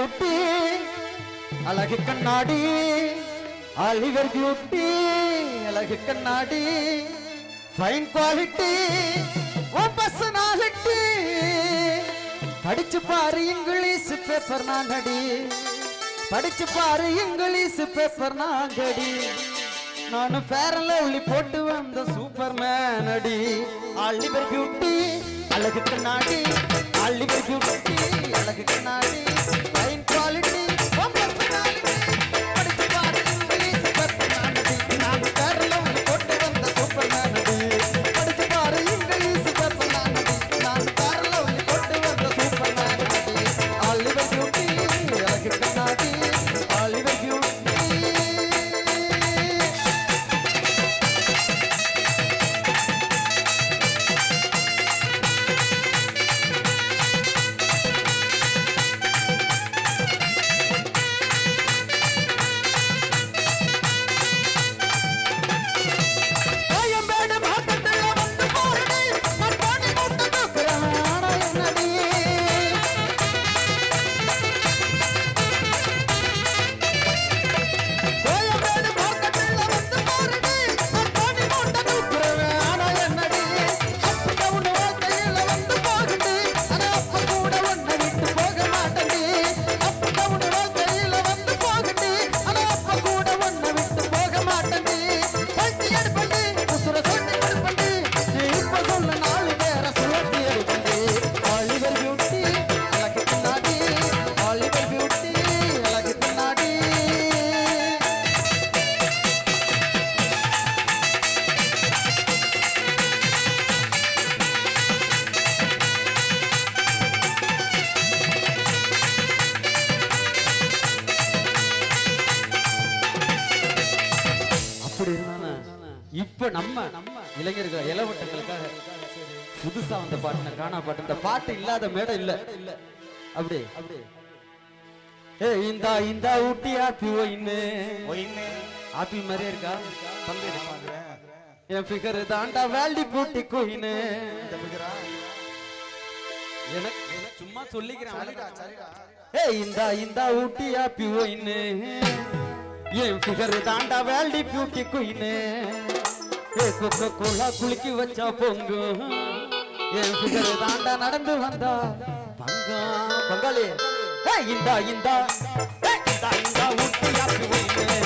Beauty அழகு கண்ணாடி Oliver beauty அழகு கண்ணாடி ஃபைன் குவாலிட்டி உன் பர்சனாலிட்டி படிச்சு பாரு இங்கிலீஷ் பேப்பர் நாங்கடி. படிச்சு பாரு இங்கிலீஷ் பேப்பர் நான் நானும் பேரல உள்ளி போட்டு வந்த சூப்பர் மேன் அடி. ஆலிவர் பியூட்டி அழகு கண்ணாடி ஆலிவர் பியூட்டி அழகு கண்ணாடி. இப்ப நம்ம நம்ம இளைஞர்கள் இளவட்டங்களுக்காக புதுசா வந்த பாட்டு காணா பாட்டு. இந்த பாட்டு இல்லாத மேடை இல்ல. அப்படி. அப்படி ஏ இந்தா இந்தா ஊட்டி ஆப்பி ஒயின்னு. ஒயின்னு. ஆப்பிள் மாதிரியே இருக்கா? தம்பி என் ஃபிகர் தாண்டா வேல்டி பூட்டி கோயின்னு. பிகரா எனக்கு சும்மா சொல்லிக்கிறேன் ஏய் இந்தா இந்தா ஊட்டி ஆப்பி ஒயின்னு. என் ஃபிகர் தாண்டா வேல்டி பியூட்டி குயின்னு. ஏ கொக்க கோலா குலுக்கி வச்சா பொங்கு. என் ஃபிகர் தாண்டா நடந்து வந்தா. பங்கா பங்காளி. ஏய் இந்தா இந்தா. ஏய் இந்தா இந்தா ஊட்டி ஆப்பி